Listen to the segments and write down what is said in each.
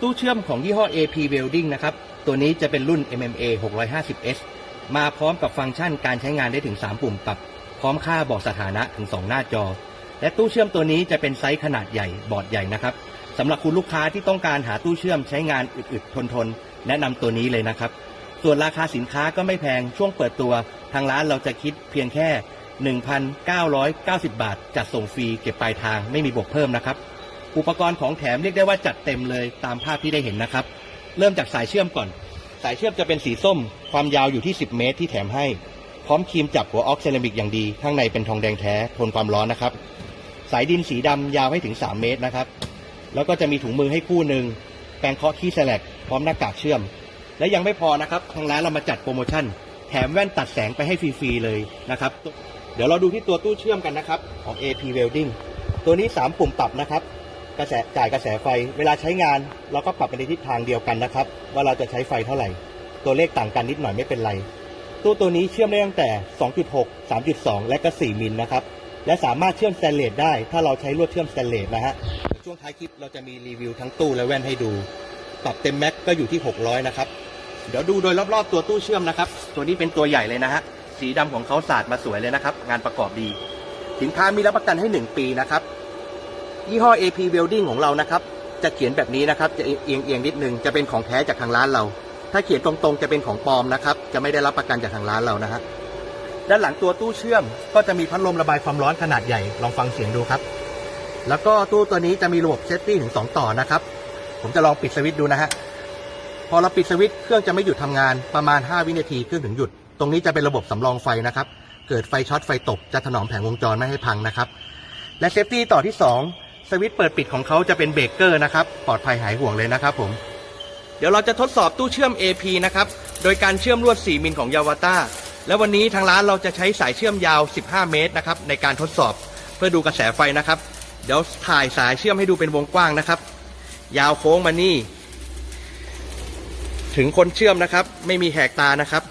ตู้เชื่อมของยี่ห้อ AP Welding นะครับ ตัวนี้จะเป็นรุ่น MMA 650S มาพร้อมกับฟังก์ชันการใช้งานได้ถึง 3 ปุ่มปรับ พร้อมค่าบอกสถานะถึง 2 หน้าจอ และตู้เชื่อมตัวนี้จะเป็นไซส์ขนาดใหญ่บอร์ดใหญ่นะครับสำหรับคุณลูกค้าที่ต้องการหาตู้เชื่อมใช้งานอึดๆทนๆแนะนำตัวนี้เลยนะครับ ส่วนราคาสินค้าก็ไม่แพงช่วงเปิดตัว ทางร้านเราจะคิดเพียงแค่ 1,990 บาท จัดส่งฟรีเก็บปลายทางไม่มีบวกเพิ่มนะครับ อุปกรณ์ของแถมเรียกได้ว่าจัดเต็มเลยตามภาพที่ได้เห็นนะครับ เริ่มจากสายเชื่อมก่อน สายเชื่อมจะเป็นสีส้ม ความยาวอยู่ที่ 10 เมตรที่แถมให้ พร้อมครีมจับหัวออกเซรามิกอย่างดี ข้างในเป็นทองแดงแท้ทนความร้อนนะครับ สายดินสีดำยาวให้ถึง 3 เมตรนะครับ แล้วก็จะมีถุงมือให้คู่หนึ่งแปรงเคาะขี้แสลกพร้อมหน้ากากเชื่อม และยังไม่พอนะครับทางร้านเรามาจัดโปรโมชั่น แถมแว่นตัดแสงไปให้ฟรีๆเลยนะครับ เดี๋ยวเราดูที่ตัวตู้เชื่อมกันนะครับของ AP Welding ตัวนี้ 3 ปุ่มปรับนะครับ กระแสจ่ายกระแสไฟ เวลาใช้งานเราก็ปรับไปในทิศทางเดียวกันนะครับ ว่าเราจะใช้ไฟเท่าไหร่ ตัวเลขต่างกันนิดหน่อยไม่เป็นไร ตู้ตัวนี้เชื่อมได้ตั้งแต่ 2.6 3.2 และก็ 4 มิลนะครับ และสามารถเชื่อมสแตนเลสได้ ถ้าเราใช้ลวดเชื่อมสแตนเลสนะฮะช่วงท้ายคลิปเราจะมีรีวิวทั้งตู้และแว่นให้ดู ปรับเต็มแม็กก็อยู่ที่ 600 นะครับ เดี๋ยวดูโดยรอบๆตัวตู้เชื่อมนะครับ ตัวนี้เป็นตัวใหญ่เลยนะฮะ สีดำของเขาสาดมาสวยเลยนะครับ งานประกอบดี สินค้ามีรับประกันให้ 1 ปีนะครับ ยี่ห้อ AP Welding ของเรานะครับ จะเขียนแบบนี้นะครับ จะเอียงเอียงๆนิดนึง จะเป็นของแท้จากทางร้านเรา ถ้าเขียนตรงๆ จะเป็นของปลอมนะครับ จะไม่ได้รับประกันจากทางร้านเรานะฮะ ด้านหลังตัวตู้เชื่อม ก็จะมีพัดลมระบายความร้อนขนาดใหญ่ ลองฟังเสียงดูครับ แล้วก็ตู้ตัวนี้จะมีระบบเซฟตี้ถึง 2 ต่อนะครับ ผมจะลองปิดสวิตช์ดูนะฮะ พอเราปิดสวิตช์เครื่องจะไม่หยุดทำงาน ประมาณ 5 วินาทีเครื่องถึงหยุด ตรงนี้จะเป็นระบบสำรองไฟนะครับ เกิดไฟช็อตไฟตกจะถนอมแผงวงจรไม่ให้พังนะครับ และเซฟตี้ต่อที่ 2 สวิตช์เปิดปิดของเขาจะเป็นเบรกเกอร์นะครับ ปลอดภัยหายห่วงเลยนะครับผม เดี๋ยวเราจะทดสอบตู้เชื่อม AP นะครับ โดยการเชื่อมลวด 4 มิลของยาวาต้า และวันนี้ทางร้านเราจะใช้สายเชื่อมยาว 15 เมตรนะครับ ในการทดสอบเพื่อดูกระแสไฟนะครับ เดี๋ยวถ่ายสายเชื่อมให้ดูเป็นวงกว้างนะครับ ยาวโค้งมานี่ ถึงคนเชื่อมนะครับ ไม่มีแหกตานะครับ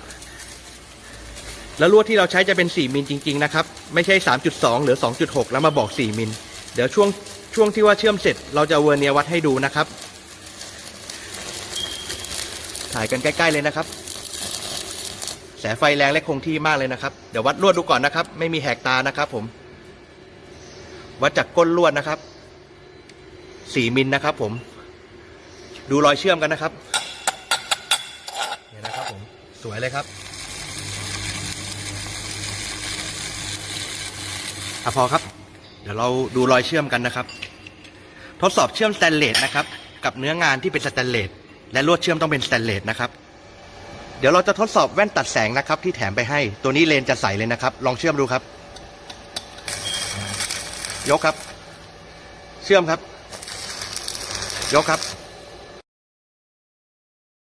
แล้วลวดที่เราใช้จะเป็น 4 มิลจริง ๆ นะครับ ไม่ใช่ 3.2 หรือ 2.6 แล้วมาบอก 4 มิล เดี๋ยวช่วง ช่วงที่ว่าเชื่อมเสร็จ เราจะเวอร์เนียวัดให้ดูนะครับ ถ่ายกันใกล้ๆเลยนะครับ แสงไฟแรงและคงที่มากเลยนะครับ เดี๋ยววัดลวดดูก่อนนะครับ ไม่มีแหกตานะครับ ผม วัดจากก้นลวดนะครับ4มิลนะครับ ผม ดูรอยเชื่อมกันนะครับเนี่ยนะครับผมสวยเลยครับอพอครับ เดี๋ยวเราดูรอยเชื่อมกันนะครับ ดสอบเชื่อมสแตนเลสนะครับ กับเนื้องานที่เป็นสแตนเลสและลวดเชื่อมต้องเป็นสแตนเลสนะครับ เดี๋ยวเราจะทดสอบแว่นตัดแสงนะครับ ที่แถมไปให้ ตัวนี้เลนจะใสเลยนะครับ ลองเชื่อมดูครับ ยกครับ เชื่อมครับ ยกครับ